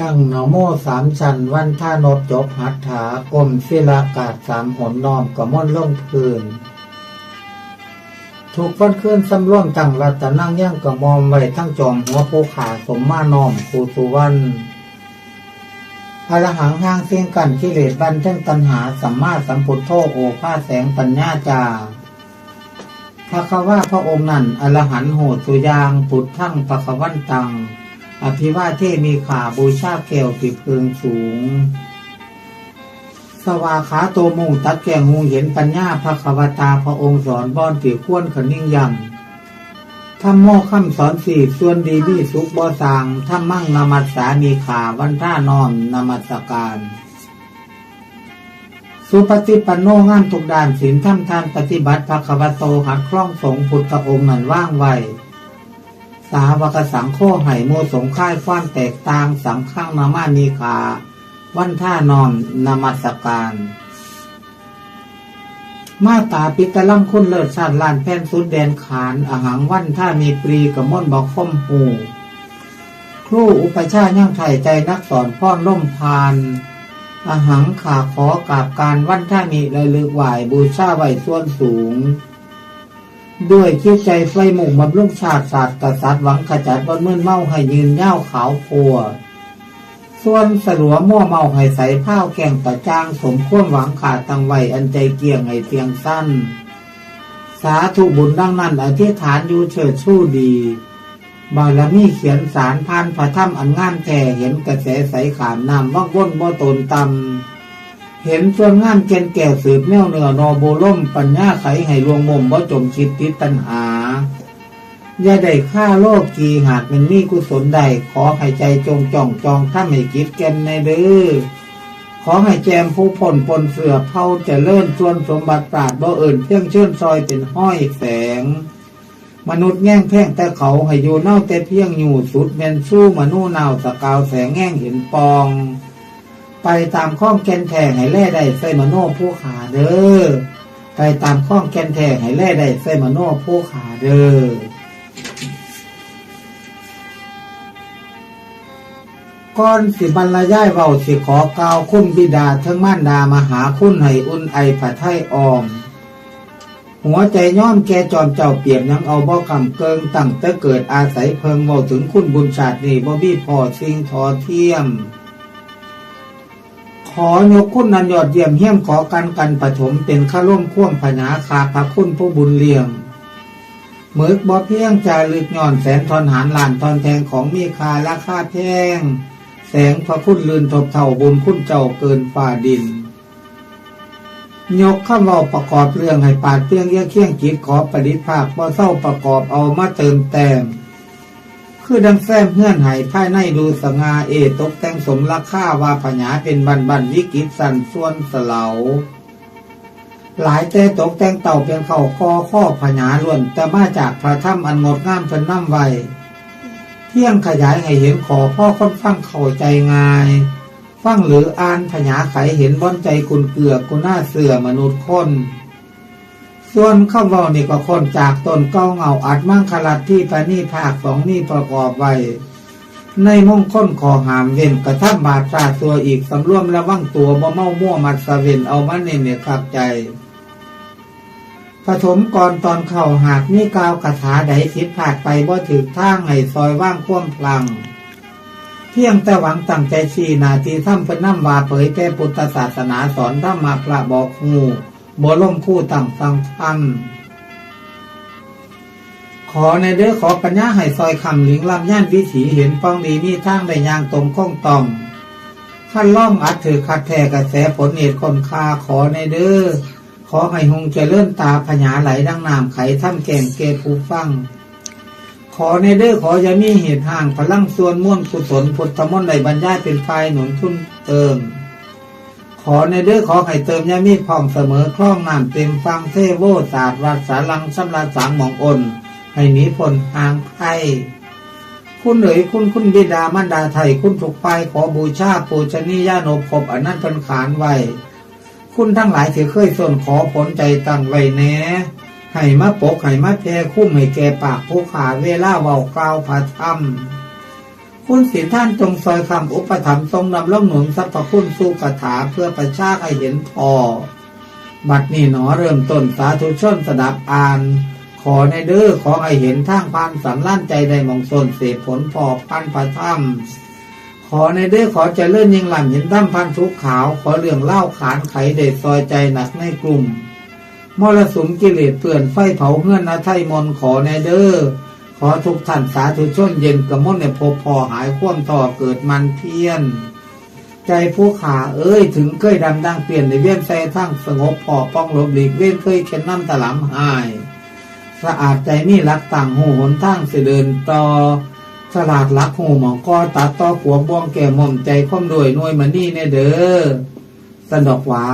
ตั้งนโมสามชันวันท่านบจบหัตถากลมศิลากาศสามหนนอมกระม่อนลงพื้นถูกฟันขึ้นสำร่วมตั้งรัตนั่งย่างกระมอมไว้ทั้งจอมหัวภูขาสมมาน้อมคูสุวรรณอรหังห้างเสียงกันกิเลสบันเทิงตัณหาสัมมาสัมพุทโธโอภาสแสงปัญญาจาพระคว่าพระองค์นั้นอรหันโหสุยาง ปุดทั้งปะควันตัง อภิวาเทมีขาบูชาแก้วติเพึงสูง สวาขาโตมุงตัดแกงหูเห็นปัญญาพระควตาพระองค์สอนบอนติควรขนิ่งยำทำโมคำสอนสี่ส่วนดีมีสุขบ่สางทำมั่งนามัสสามีขาวันท่านอนนามัสการสุปฏิปันโนงามทุกด้านศีลธรรมทานปฏิบัติภควโตหัดคล่องสงพุทธองค์นั้นว่างไว สาวกสังโฆไห่โมสงค่ายความแตกต่างสังข้างนามานีขาวันท่านอนนามัสการ มาตาปิตะลังคุณเลิศชาติลานแผ่นสุดแดนขานอาหังวันท่ามีปรีกับม่อนบอกคมหูครูอุปชาย่างไทยใจนักสอนพ่อนล่มพานอาหังขาขอกราบการวันท่ามีระลึกไหวบูชาไหวส่วนสูง ด้วยคิดใจไฟหมุ่งบำรุงชาติศาสตร์กษัตริย์หวังขจัดบนมื่นเมาให้ยืนเย้าขาวพัวส่วนสลัวมั่วเมาให้ใสผ้าวแกงประจางสมควรหวังขาดตังไวอันใจเกี่ยงให้เพียงสั้น สาธุบุญดังนั้นอธิษฐานอยู่เฉิดชู้ดี บารมีเขียนสารพานพระถ้ำอันงามแท่เห็นกระแสใสขามนำว่างว่นบ่ตนตำ เห็นส่วนงามเกนแก่สืบแนวเหนือนอโบล่มปัญญาไขให้ลวงมุมบ่จมคิดติดตัณหา อย่าได้ฆ่าโลกกีหากมันมีกุศลใด ขอให้ใจจงจ้องจองถ้าไม่คิดแกนในเด้อขอให้แจมผู้ผลปนเสือเผาจะเลิ่อนส่วนสมบัติปราดบ่เอิ่นเพียงเชิญซอยเป็นห้อยแสง มนุษย์แง่งแท่งแต่เขาให้อยู่เน่าแต่เพียงอยู่สุดเมนสู้มนุษย์นาวสกาวแสงแง่งเห็นปอง ไปตามข้องแกนแทงให้แล่ได้ใส่มโนผู้ขาเด้อไปตามข้องแกนแทงให้แล่ได้ใส่มโนผู้ขาเด้อก่อนสิบรรยายเว้าสิขอกล่าวคุณบิดาเทิงม่านดามหาคุณให้อุ่นไอผะไทยออม หัวใจย้อมแกจอมเจ้าเปียบยังเอาบ่คำเกิงตั้งแต่เกิดอาศัยเพิงเมาถึงคุณบุญชาตินี่บ่มีพอสิ่งทอเทียม อยกคุณนันยอดเยี่ยมเยี่ยมขอกันกันปฐมเป็นข้าร่วมข่วมพญาคาพระคุณผู้บุญเลี้ยงหมึกบ่เพียงจารึกย่อนแสนทอนหารลานทอนแทงของมีคาราคาแพงแสงพระคุณลืนทบเท่าบุญคุณเจ้าเกินฝ่าดิน ยกข้าเว้าประกอบเรื่องให้ปาดเพียงเยี่ยเคียงกิจขอประดิษฐ์ภาคบ่เศร้าประกอบเอามาเติมแต้ม คือดังแซมเพื่อนหายภายในดูสงาเอตกแต่งสมราคาว่าพญาเป็นบันบันวิกิตสันส่วนเสลาหลายแต่ตกแต่งเต่าเป็นเข่าคอข้อพญาล้วนแต่มาจากพระถ้ำอันงดงามเพิ่นน้ำไวเที่ยงขยายให้เห็นขอพ่อค่อนฟังเข้าใจง่าย ฟังหรืออ่านพญาไขเห็นบ้อนใจกุนเกลือกุน่าเสือมนุษย์คน ส่วนข้าเว้านี่ก็คนจากตนเก้าเงาอัดมั่งคลัดที่พระนี่ภาคสองนี่ประกอบไว้ ในมงคลขอหามเว้นกระทับบาดตราตัวอีกสำรวมระวังตัวบ่เมามั่วมัดสะเวนเอามาเน้นเนี่ยขับใจปฐมก่อนตอนเข้าหากมีกาวคาถาใดผิดพลาดไปบ่ถึกทางให้ซอยว่างคว่ำพลัง เพียงแต่หวังตั้งใจชีนาทีทำเป็นน้ำวาเผยแก่พุทธศาสนาสอนธรรมาพระบอกหู บ่ล่มคู่ตั้งฟังทัน ขอในเด้อขอปัญญาให้ซอยคำหลิงลำย่านวิถีเห็นป้องดีมีทางได้ยางตรงก้องตองขั้นล่องอัดถือคัดแทกระแสผลเหตุคนคาขอในเด้อขอให้หงเจริญตาพญาไหลดังน้ำไขถ้ำแก่งเกผู้ฟัง ขอในเด้อขออย่ามีเหตุห่างพลังส่วนม่วนกุศลพุทธมนต์ใดบรรยายเป็นไฟหนุนทุนเติม อในเด้อขอให้เติมยามีพร้อมเสมอคล่องน้ำเต็มฟังเทโวศาสตร์วัดสาลังสำราสางหมองอนให้หนีพ้นห่างไพ่คุณเอ๋ยคุณคุณบิดามารดาไทยคุณถูกไปขอบูชาปูชนียาโนภพอนันต์พันขานไว้คุณทั้งหลายที่เคยส่วนขอผลใจตั้งไว้แหน่ให้มาปกให้มาแพรคุ้มให้แก่ปากผู้ขาเวลาเว้ากล่าวพระธรรม คุณศีท่านจงซอยคำอุปถัมภ์ทรงนำล่องหนุนสรรพคุณสู่คาถาเพื่อประชาให้เห็นพอ บัดนี้หนอเริ่มต้นสาธุชนสดับอ่าน ขอในเด้อขอให้เห็นทางพานสำล้านใจใดมองโซนเสพผลพอพันพระถ้ำขอในเด้อขอจะเลื่อนยิงหลันเห็นถ้ำพันทุกขาว ขอเรื่องเล่าขานไขเดชซอยใจหนักในกลุ่มมรสุมกิเลสเปื่อนไฟเผาเงื่อนนาไทยมนขอในเด้อ ขอทุกท่านสาธุชนเย็นกระมนในพบพอหายควมต่อเกิดมันเพียน ใจผู้ขาเอ้ยถึงเคยดำดังเปลี่ยนในเวียนใจทั้งสงบพอป้องลบหลีกเว้นเคยเข็นน้ำตะลำหาย สะอาดใจมีรักต่างหูหนทางสิเดินต่อสลาดรักหูหมองกอตัดต่อขวบบ่วงแก่หม่อมใจค่อมด้วยน่วยมันนี่เนเด้อสนดอกว่า